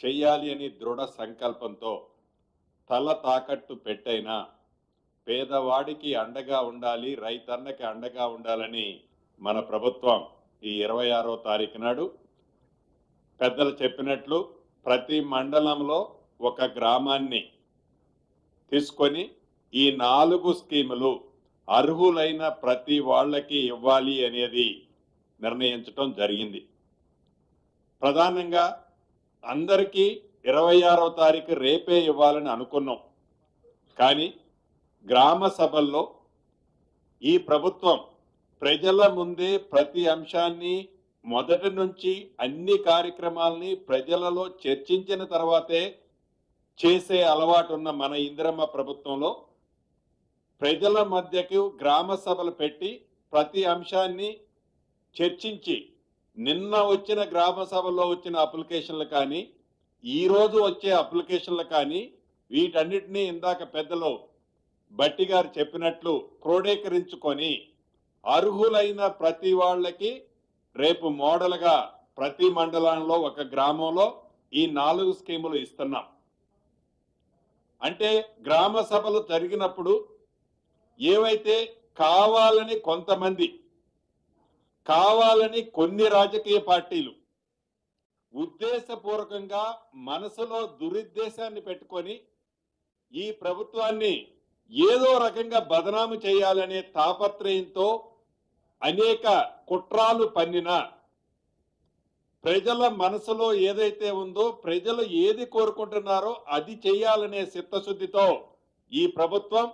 చెయ్యాలి అని దృఢ సంకల్పంతో తల తాకట్టు పెట్టైనా పేదవాడికి అండగా ఉండాలి రైతన్నకి అండగా ఉండాలని మన ప్రభుత్వం ఈ ఇరవై ఆరో తారీఖు నాడు పెద్దలు చెప్పినట్లు ప్రతి మండలంలో ఒక గ్రామాన్ని తీసుకొని ఈ నాలుగు స్కీములు అర్హులైన ప్రతి వాళ్ళకి ఇవ్వాలి అనేది నిర్ణయించటం జరిగింది. ప్రధానంగా అందరికీ ఇరవై ఆరో తారీఖు రేపే ఇవ్వాలని అనుకున్నాం. కానీ గ్రామ సభల్లో ఈ ప్రభుత్వం ప్రజల ముందే ప్రతి అంశాన్ని మొదటి నుంచి అన్ని కార్యక్రమాల్ని ప్రజలలో చర్చించిన తర్వాతే చేసే అలవాటు ఉన్న మన ఇందిరమ్మ ప్రభుత్వంలో ప్రజల మధ్యకు గ్రామ సభలు పెట్టి ప్రతి అంశాన్ని చర్చించి నిన్న వచ్చిన గ్రామ సభలో వచ్చిన అప్లికేషన్లు కానీ ఈరోజు వచ్చే అప్లికేషన్లు కానీ వీటన్నిటినీ ఇందాక పెద్దలు బట్టి గారు చెప్పినట్లు క్రోడీకరించుకొని అర్హులైన ప్రతి వాళ్ళకి రేపు మోడల్గా ప్రతి మండలంలో ఒక గ్రామంలో ఈ నాలుగు స్కీములు ఇస్తున్నాం. అంటే గ్రామ సభలు జరిగినప్పుడు ఏవైతే కావాలని కొంతమంది కావాలని కొన్ని రాజకీయ పార్టీలు ఉద్దేశపూర్వకంగా మనసులో దురుద్దేశాన్ని పెట్టుకొని ఈ ప్రభుత్వాన్ని ఏదో రకంగా బదనాము చేయాలనే తాపత్రయంతో అనేక కుట్రాలు పన్నిన ప్రజల మనసులో ఏదైతే ఉందో ప్రజలు ఏది కోరుకుంటున్నారో అది చేయాలనే చిత్తశుద్ధితో ఈ ప్రభుత్వం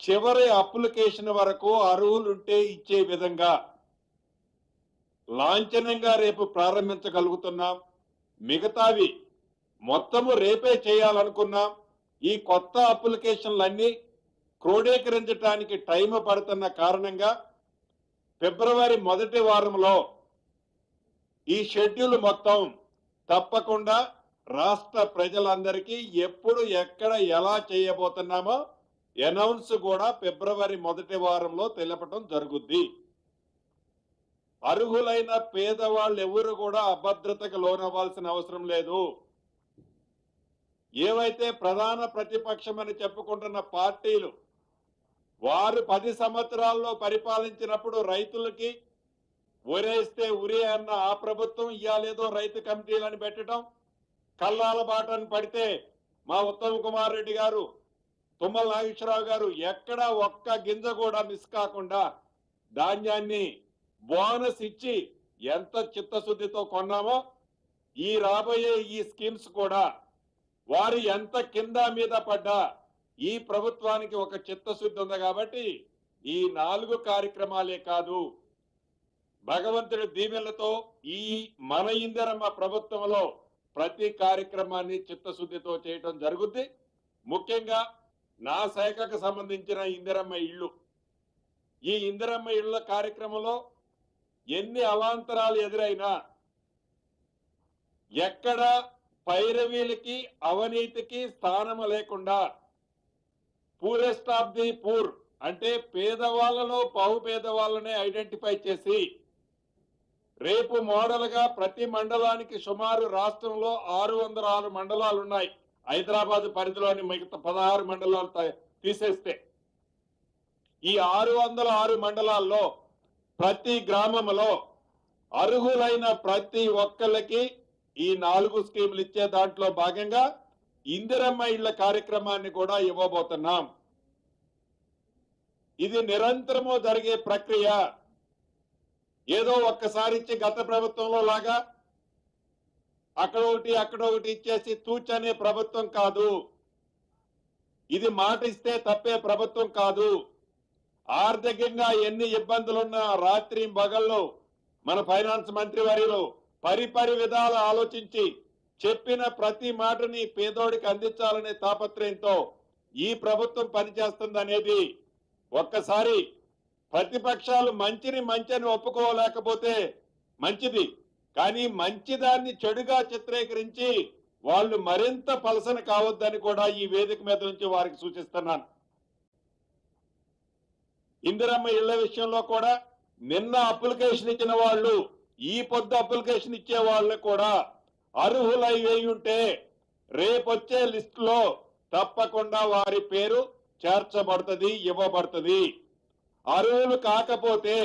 చివరి అప్లికేషన్ వరకు అర్హులుంటే ఇచ్చే విధంగా లాంఛనంగా రేపు ప్రారంభించగలుగుతున్నాం. మిగతావి మొత్తము రేపే చేయాలనుకున్నాం. ఈ కొత్త అప్లికేషన్లన్నీ క్రోడీకరించడానికి టైం పడుతున్న కారణంగా ఫిబ్రవరి మొదటి వారంలో ఈ షెడ్యూల్ మొత్తం తప్పకుండా రాష్ట్ర ప్రజలందరికీ ఎప్పుడు ఎక్కడ ఎలా చేయబోతున్నామో అనౌన్స్ కూడా ఫిబ్రవరి మొదటి వారంలో తెలపడం జరుగుద్ది. అర్హులైన పేదవాళ్ళు ఎవరు కూడా అభద్రతకు లోనవ్వాల్సిన అవసరం లేదు. ఏవైతే ప్రధాన ప్రతిపక్షమని చెప్పుకుంటున్న పార్టీలు వారు పది సంవత్సరాల్లో పరిపాలించినప్పుడు రైతులకి ఉరేస్తే ఉరి అన్న ఆ ప్రభుత్వం ఇయ్యాలేదో రైతు కమిటీలను పెట్టడం కల్లాల బాటను పడితే మా ఉత్తమ్ కుమార్ రెడ్డి గారు తుమ్మల నాగేశ్వరరావు గారు ఎక్కడా ఒక్క గింజ కూడా మిస్ కాకుండా ధాన్యాన్ని బోనస్ ఇచ్చి ఎంత చిత్తశుద్ధితో కొన్నామో ఈ రాబోయే ఈ స్కీమ్స్ కూడా వారు ఎంత కింద మీద పడ్డా ఈ ప్రభుత్వానికి ఒక చిత్తశుద్ధి ఉంది కాబట్టి ఈ నాలుగు కార్యక్రమాలే కాదు. భగవంతుడి దీవెనలతో ఈ మన ఇందరమ్మ ప్రభుత్వంలో ప్రతి కార్యక్రమాన్ని చిత్తశుద్ధితో చేయటం జరుగుద్ది. ముఖ్యంగా నా శాఖకు సంబంధించిన ఇందిరమ్మ ఇళ్ళు. ఈ ఇందిరమ్మ ఇళ్ళ కార్యక్రమంలో ఎన్ని అవాంతరాలు ఎదురైనా ఎక్కడ పైరవీలకి అవినీతికి స్థానము లేకుండా పూరెస్ట్ ఆఫ్ ది పూర్ అంటే పేదవాళ్ళలో పావు పేదవాళ్ళనే ఐడెంటిఫై చేసి రేపు మోడల్గా ప్రతి మండలానికి సుమారు రాష్ట్రంలో ఆరు వందల ఆరు మండలాలు ఉన్నాయి. హైదరాబాద్ పరిధిలోని మిగతా పదహారు మండలాలు తీసేస్తే ఈ ఆరు వందల ఆరు మండలాల్లో ప్రతి గ్రామంలో అర్హులైన ప్రతి ఒక్కళ్ళకి ఈ నాలుగు స్కీములు ఇచ్చే దాంట్లో భాగంగా ఇందిరమ్మ ఇళ్ళ కార్యక్రమాన్ని కూడా ఇవ్వబోతున్నాం. ఇది నిరంతరము జరిగే ప్రక్రియ. ఏదో ఒక్కసారి ఇచ్చి గత ప్రభుత్వంలో లాగా అక్కడ ఒకటి అక్కడ ఒకటి ఇచ్చేసి తూచనే ప్రభుత్వం కాదు. ఇది మాట ఇస్తే తప్పే ప్రభుత్వం కాదు. ఆర్థికంగా ఎన్ని ఇబ్బందులున్నా రాత్రి పగళ్ళు మన ఫైనాన్స్ మంత్రి వర్యులు పరిపరి విధాలు ఆలోచించి చెప్పిన ప్రతి మాటని పేదోడికి అందించాలనే తాపత్రయంతో ఈ ప్రభుత్వం పనిచేస్తుంది అనేది ఒక్కసారి ప్రతిపక్షాలు మంచిని మంచిని ఒప్పుకోలేకపోతే మంచిది. కానీ మంచిదాన్ని చెడుగా చిత్రీకరించి వాళ్ళు మరింత పలసన కావద్దని కూడా ఈ వేదిక మీద నుంచి వారికి సూచిస్తున్నాను. ఇందిరమ్మ ఇళ్ళ విషయంలో కూడా నిన్న అప్లికేషన్ ఇచ్చిన వాళ్ళు ఈ పొద్దు అప్లికేషన్ ఇచ్చే వాళ్ళని కూడా అర్హులై వేయి ఉంటే రేపొచ్చే లిస్ట్లో తప్పకుండా వారి పేరు చేర్చబడుతుంది ఇవ్వబడుతుంది. అర్హులు కాకపోతే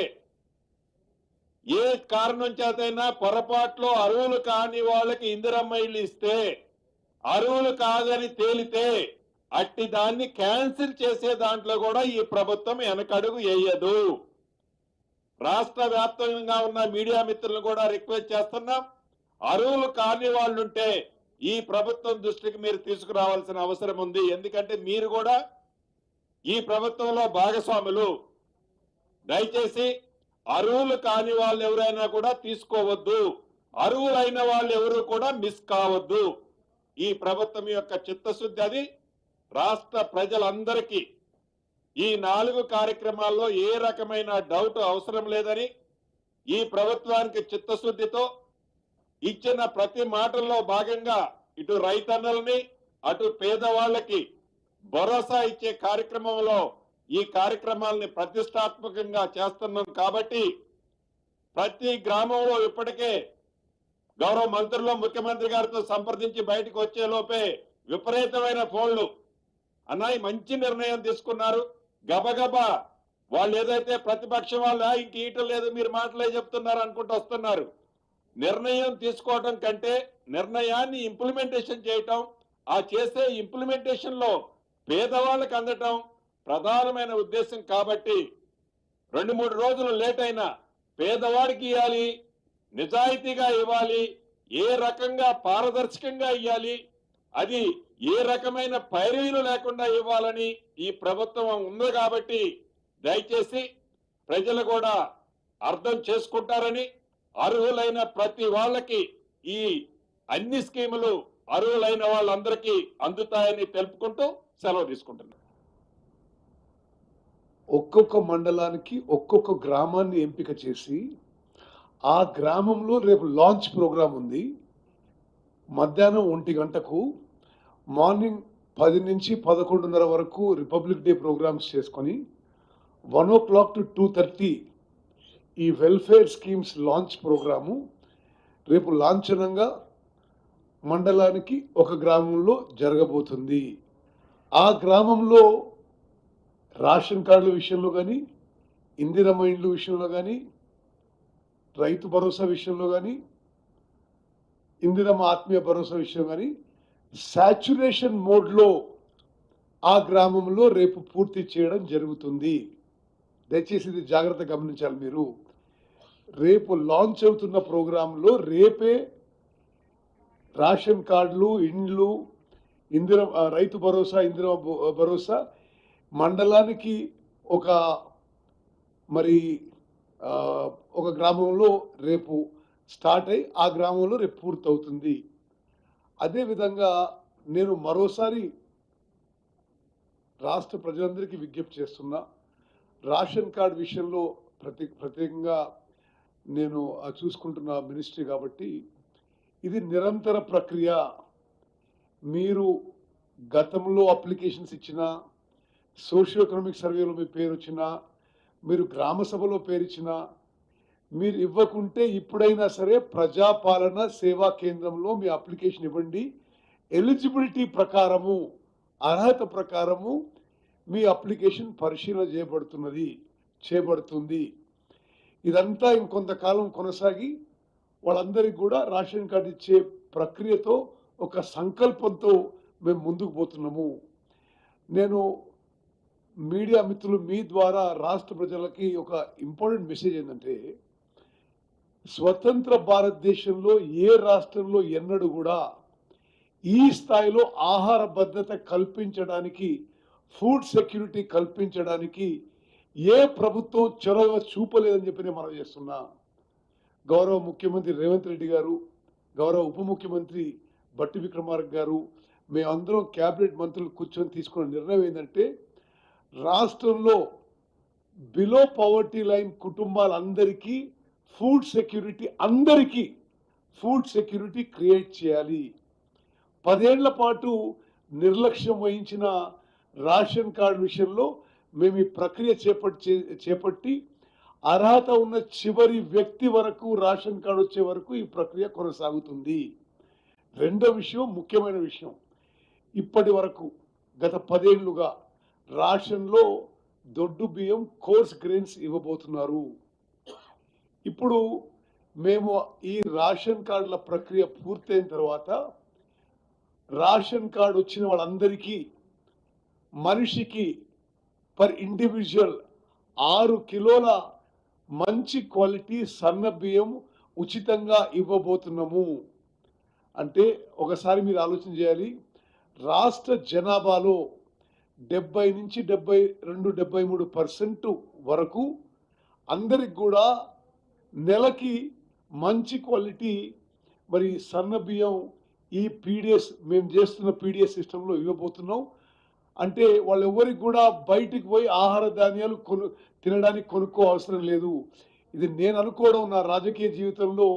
ఏ కారణం చేతైనా పొరపాట్లో అరువులు కాని వాళ్ళకి ఇందిరమ్మ ఇల్లు ఇస్తే అరువులు కాదని తేలితే అట్టి దాన్ని క్యాన్సిల్ చేసే దాంట్లో కూడా ఈ ప్రభుత్వం వెనకడుగు వేయదు. రాష్ట్ర వ్యాప్తంగా ఉన్న మీడియా మిత్రులను కూడా రిక్వెస్ట్ చేస్తున్నాం. అరువులు కాని వాళ్ళుంటే ఈ ప్రభుత్వం దృష్టికి మీరు తీసుకురావాల్సిన అవసరం ఉంది. ఎందుకంటే మీరు కూడా ఈ ప్రభుత్వంలో భాగస్వాములు. దయచేసి అరువులు కాని వాళ్ళు ఎవరైనా కూడా తీసుకోవద్దు. అరువులైన వాళ్ళు ఎవరు కూడా మిస్ కావద్దు. ఈ ప్రభుత్వం యొక్క చిత్తశుద్ధి అది. రాష్ట్ర ప్రజలందరికీ ఈ నాలుగు కార్యక్రమాల్లో ఏ రకమైన డౌట్ అవసరం లేదని ఈ ప్రభుత్వానికి చిత్తశుద్ధితో ఇచ్చిన ప్రతి మాటల్లో భాగంగా ఇటు రైతన్నల్ని అటు పేదవాళ్ళకి భరోసా ఇచ్చే కార్యక్రమంలో ఈ కార్యక్రమాలని ప్రతిష్టాత్మకంగా చేస్తున్నాం కాబట్టి ప్రతి గ్రామంలో ఇప్పటికే గౌరవ మంత్రులు ముఖ్యమంత్రి గారితో సంప్రదించి బయటకు వచ్చే లోపే విపరీతమైన ఫోన్లు అన్నాయి మంచి నిర్ణయం తీసుకున్నారు. గబగబా వాళ్ళు ఏదైతే ప్రతిపక్షం వాళ్ళ ఇంక ఈట లేదు మీరు మాటలే చెప్తున్నారు అనుకుంటూ వస్తున్నారు. నిర్ణయం తీసుకోవటం కంటే నిర్ణయాన్ని ఇంప్లిమెంటేషన్ చేయటం ఆ చేసే ఇంప్లిమెంటేషన్లో పేదవాళ్ళకి అందటం ప్రధానమైన ఉద్దేశం కాబట్టి రెండు మూడు రోజులు లేట్ అయినా పేదవాడికి ఇవ్వాలి నిజాయితీగా ఇవ్వాలి ఏ రకంగా పారదర్శకంగా ఇవ్వాలి అది ఏ రకమైన పైరీలు లేకుండా ఇవ్వాలని ఈ ప్రభుత్వం ఉంది కాబట్టి దయచేసి ప్రజలు కూడా అర్థం చేసుకుంటారని అర్హులైన ప్రతి వాళ్ళకి ఈ అన్ని స్కీములు అర్హులైన వాళ్ళందరికీ అందుతాయని తెలుపుకుంటూ సెలవు తీసుకుంటున్నాను. ఒక్కొక్క మండలానికి ఒక్కొక్క గ్రామాన్ని ఎంపిక చేసి ఆ గ్రామంలో రేపు లాంచ్ ప్రోగ్రాం ఉంది. మధ్యాహ్నం ఒంటి గంటకు మార్నింగ్ పది నుంచి పదకొండున్నర వరకు రిపబ్లిక్ డే ప్రోగ్రామ్స్ చేసుకొని one o'clock to two thirty ఈ వెల్ఫేర్ స్కీమ్స్ లాంచ్ ప్రోగ్రాము రేపు లాంఛనంగా మండలానికి ఒక గ్రామంలో జరగబోతుంది. ఆ గ్రామంలో రేషన్ కార్డుల విషయంలో కానీ ఇందిరమ్మ ఇండ్ల విషయంలో కానీ రైతు భరోసా విషయంలో కానీ ఇందిరమ్మ ఆత్మీయ భరోసా విషయం కానీ సాచురేషన్ మోడ్లో ఆ గ్రామంలో రేపు పూర్తి చేయడం జరుగుతుంది. దయచేసి ఇది జాగ్రత్త గమనించాలి మీరు. రేపు లాంచ్ అవుతున్న ప్రోగ్రాంలో రేపే రేషన్ కార్డులు ఇండ్లు ఇందిర రైతు భరోసా ఇందిర భరోసా మండలానికి ఒక మరి ఒక గ్రామంలో రేపు స్టార్ట్ అయి ఆ గ్రామంలో రేపు పూర్తవుతుంది. అదేవిధంగా నేను మరోసారి రాష్ట్ర ప్రజలందరికీ విజ్ఞప్తి చేస్తున్నా. రేషన్ కార్డు విషయంలో ప్రతి ప్రత్యేకంగా నేను చూసుకుంటున్న మినిస్ట్రీ కాబట్టి ఇది నిరంతర ప్రక్రియ. మీరు గతంలో అప్లికేషన్స్ ఇచ్చినా సోషియో ఎకనామిక్ సర్వేలో మీ పేరు వచ్చినా మీరు గ్రామ సభలో పేరు ఇచ్చినా మీరు ఇవ్వకుంటే ఇప్పుడైనా సరే ప్రజాపాలన సేవా కేంద్రంలో మీ అప్లికేషన్ ఇవ్వండి. ఎలిజిబిలిటీ ప్రకారము అర్హత ప్రకారము మీ అప్లికేషన్ పరిశీలన చేయబడుతున్నది చేయబడుతుంది. ఇదంతా ఇంకొంతకాలం కొనసాగి వాళ్ళందరికీ కూడా రేషన్ కార్డు ఇచ్చే ప్రక్రియతో ఒక సంకల్పంతో మేము ముందుకు పోతున్నాము. నేను మీడియా మిత్రులు మీ ద్వారా రాష్ట్ర ప్రజలకి ఒక ఇంపార్టెంట్ మెసేజ్ ఏంటంటే స్వతంత్ర భారతదేశంలో ఏ రాష్ట్రంలో ఎన్నడూ కూడా ఈ స్థాయిలో ఆహార భద్రత కల్పించడానికి ఫుడ్ సెక్యూరిటీ కల్పించడానికి ఏ ప్రభుత్వం చొరవ చూపలేదని చెప్పి నేను మనం చేస్తున్నా. గౌరవ ముఖ్యమంత్రి రేవంత్ రెడ్డి గారు గౌరవ ఉప ముఖ్యమంత్రి బట్టి విక్రమార్క గారు మేమందరం క్యాబినెట్ మంత్రులు కూర్చొని తీసుకున్న నిర్ణయం ఏంటంటే రాష్ట్రంలో బిలో పవర్టీ లైన్ కుటుంబాలందరికీ ఫుడ్ సెక్యూరిటీ అందరికీ ఫుడ్ సెక్యూరిటీ క్రియేట్ చేయాలి. పదేళ్ళ పాటు నిర్లక్ష్యం వహించిన రేషన్ కార్డు విషయంలో మేము ఈ ప్రక్రియ చేపట్టి చేపట్టి అర్హత ఉన్న చివరి వ్యక్తి వరకు రేషన్ కార్డు వచ్చే వరకు ఈ ప్రక్రియ కొనసాగుతుంది. రెండో విషయం ముఖ్యమైన విషయం. ఇప్పటి వరకు గత పదేళ్ళుగా రాషన్లో దొడ్డు బియ్యం కోర్స్ గ్రెయిన్స్ ఇవ్వబోతున్నారు. ఇప్పుడు మేము ఈ రేషన్ కార్డుల ప్రక్రియ పూర్తయిన తర్వాత రేషన్ కార్డు వచ్చిన వాళ్ళందరికీ మనిషికి పర్ ఇండివిజువల్ ఆరు కిలోల మంచి క్వాలిటీ సన్న బియ్యం ఉచితంగా ఇవ్వబోతున్నాము. అంటే ఒకసారి మీరు ఆలోచన చేయాలి రాష్ట్ర జనాభాలో డెబ్బై నుంచి డెబ్బై రెండు డెబ్బై మూడు పర్సెంట్ వరకు అందరికి కూడా నెలకి మంచి క్వాలిటీ మరి సన్న బియ్యం ఈ పీడిఎస్ మేము చేస్తున్న పీడిఎస్ సిస్టంలో ఇవ్వబోతున్నాం. అంటే వాళ్ళెవ్వరికి కూడా బయటికి పోయి ఆహార ధాన్యాలు కొను తినడానికి కొనుక్కో అవసరం లేదు. ఇది నేను అనుకోవడం నా రాజకీయ జీవితంలో